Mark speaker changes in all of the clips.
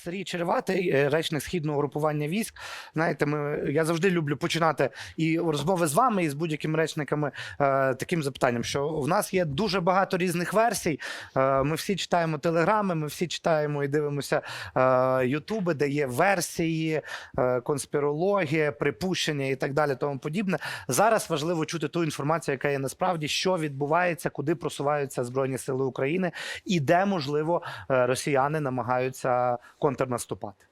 Speaker 1: Сергій Череватий, е, речник східного групування військ. Знаєте, ми я завжди люблю починати і розмови з вами, і з будь-якими речниками е, таким запитанням, що в нас є дуже багато різних версій. Е, ми всі читаємо телеграми, ми всі читаємо і дивимося Ютуби, де є версії, конспірологія, припущення і так далі. Тому подібне. Зараз важливо чути ту інформацію, яка є насправді, що відбувається, куди просуваються збройні сили України, і де можливо росіяни намагаються контрнаступати.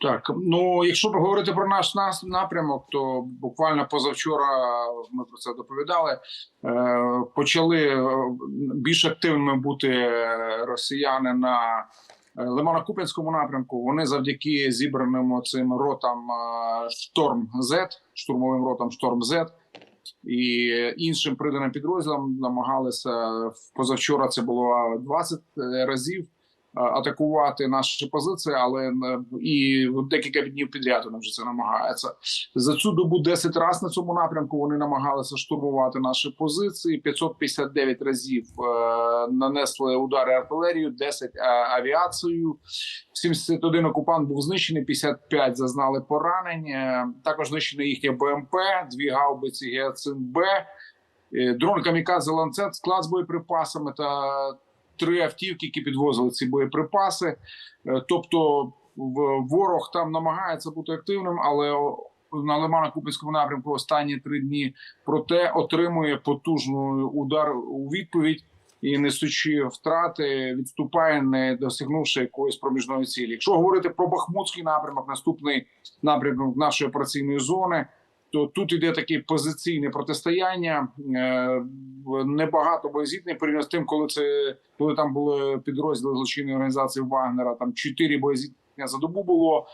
Speaker 2: Так, ну якщо говорити про наш напрямок, то буквально позавчора ми про це доповідали. Е, почали е, більш активними бути росіяни на е, Лимано-Куп'янському напрямку. Вони завдяки зібраним цим ротам Шторм З, штурмовим ротам Шторм З і іншим приданим підрозділам намагалися позавчора. Це було 20 разів атакувати наші позиції, але е, і декілька днів підряд вони вже це намагаються. За цю добу 10 разів на цьому напрямку вони намагалися штурмувати наші позиції. 559 разів е, нанесли удари артилерією, 10 е, авіацією. 71 окупант був знищений, 55 зазнали поранень. Е, Також знищено їхнє БМП, дві гаубиці Геоцин Б, е, дрон Камікадзе Ланцет, склад з боєприпасами та три автівки, які підвозили ці боєприпаси. Е, Тобто, ворог там намагається бути активним, але на Лимано-Купінському напрямку останні три дні проте отримує потужний удар у відповідь. І несучи втрати, відступає, не досягнувши якоїсь проміжної цілі. Якщо говорити про Бахмутський напрямок, наступний напрямок нашої операційної зони, то тут іде таке позиційне протистояння. Е, Небагато боєзітних порівняно з тим, коли це коли там були підрозділи злочинної організації Вагнера. Там чотири боєзітня за добу було.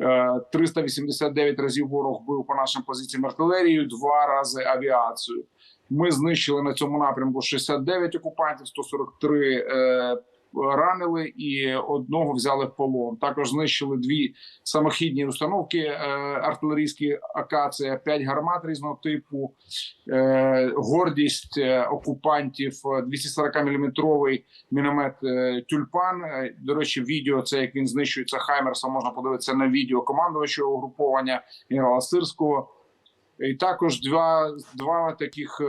Speaker 2: Е, 389 разів ворог бив по нашим позиціям артилерією, два рази авіацію. Ми знищили на цьому напрямку 69 окупантів, 143 е, ранили і одного взяли в полон. Також знищили дві самохідні установки е, артилерійські акація, 5 гармат різного типу. Е, гордість е, окупантів 240 мм міномет тюльпан. До речі, відео це як він знищується Хаймерсом. Можна подивитися на відео командувача угруповання генерала Сирського. І також два, два таких,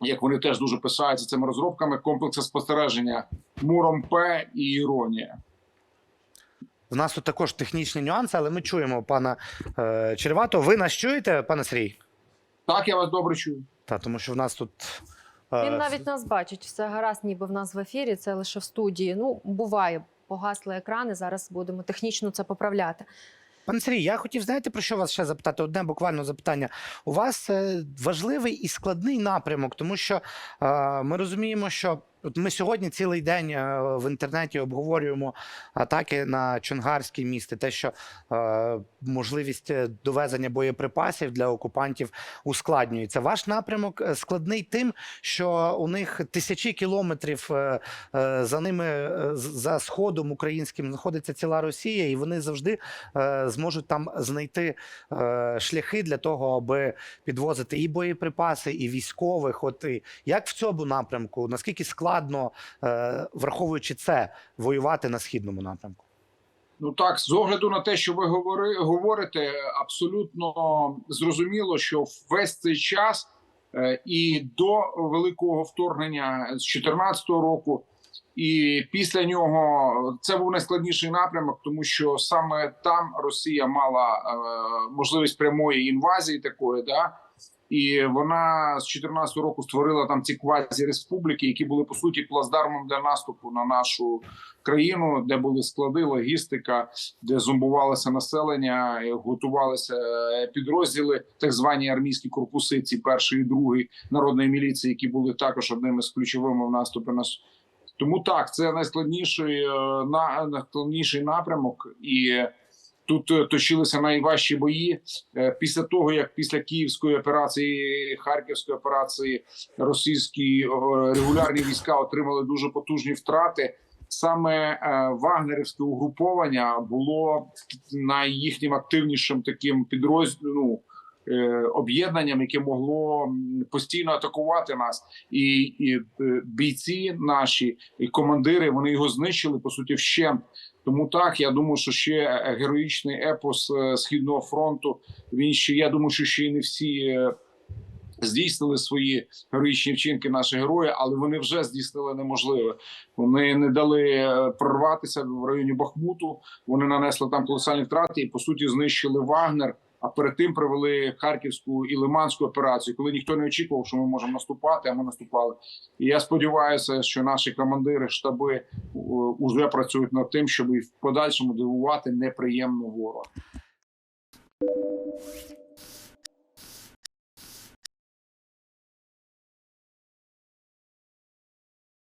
Speaker 2: як вони теж дуже пишаються цими розробками, комплекси спостереження Муром П і Іронія.
Speaker 1: У нас тут також технічні нюанси, але ми чуємо пана е, Череватого. Ви нас чуєте, пане Сергій?
Speaker 2: Так, я вас добре чую.
Speaker 1: Та тому що в нас тут. е,
Speaker 3: Він навіть нас бачить. Все гаразд, ніби в нас в ефірі. Це лише в студії. Ну, буває, погасли екрани. Зараз будемо технічно це поправляти.
Speaker 1: Пане Сергій, я хотів, знаєте, про що вас ще запитати? Одне буквально запитання. У вас е, важливий і складний напрямок, тому що е, ми розуміємо, що от ми сьогодні цілий день е, в інтернеті обговорюємо атаки на Чонгарське місто, те, що е, можливість е, довезення боєприпасів для окупантів ускладнюється. Ваш напрямок е, складний тим, що у них тисячі кілометрів е, за ними за сходом українським знаходиться ціла Росія, і вони завжди е, зможуть там знайти е, шляхи для того, аби підвозити і боєприпаси, і військових. От і як в цьому напрямку, наскільки складно, е, враховуючи це, воювати на східному напрямку?
Speaker 2: Ну так, з огляду на те, що ви говори, говорите, абсолютно зрозуміло, що весь цей час е, і до великого вторгнення з 2014 року, і після нього це був найскладніший напрямок, тому що саме там Росія мала е, можливість прямої інвазії такої, да. І вона з 2014 року створила там ці квазі республіки, які були по суті плацдармом для наступу на нашу країну, де були склади, логістика, де зомбувалося населення, готувалися е, підрозділи, так звані армійські корпуси, ці перший і другий народної міліції, які були також одними з ключовими в наступі на тому так, це найскладніший е, на найскладніший напрямок, і тут е, точилися найважчі бої Е, після того, як після київської операції, харківської операції, російські е, регулярні війська отримали дуже потужні втрати. Саме вагнерівське угруповання було найїхнім активнішим таким підрозділом, ну, об'єднанням, яке могло постійно атакувати нас, і, і е, бійці наші і командири вони його знищили по суті вщент. Тому так я думаю, що ще е, героїчний епос е, східного фронту. Він ще я думаю, що ще й не всі. е, Здійснили свої героїчні вчинки наші герої, але вони вже здійснили неможливе. Вони не дали е, прорватися в районі Бахмуту. Вони нанесли там колосальні втрати і по суті знищили Вагнер. А перед тим провели харківську і лиманську операцію, коли ніхто не очікував, що ми можемо наступати. А ми наступали. І я сподіваюся, що наші командири штаби уже працюють над тим, щоб і в подальшому дивувати неприємно ворога.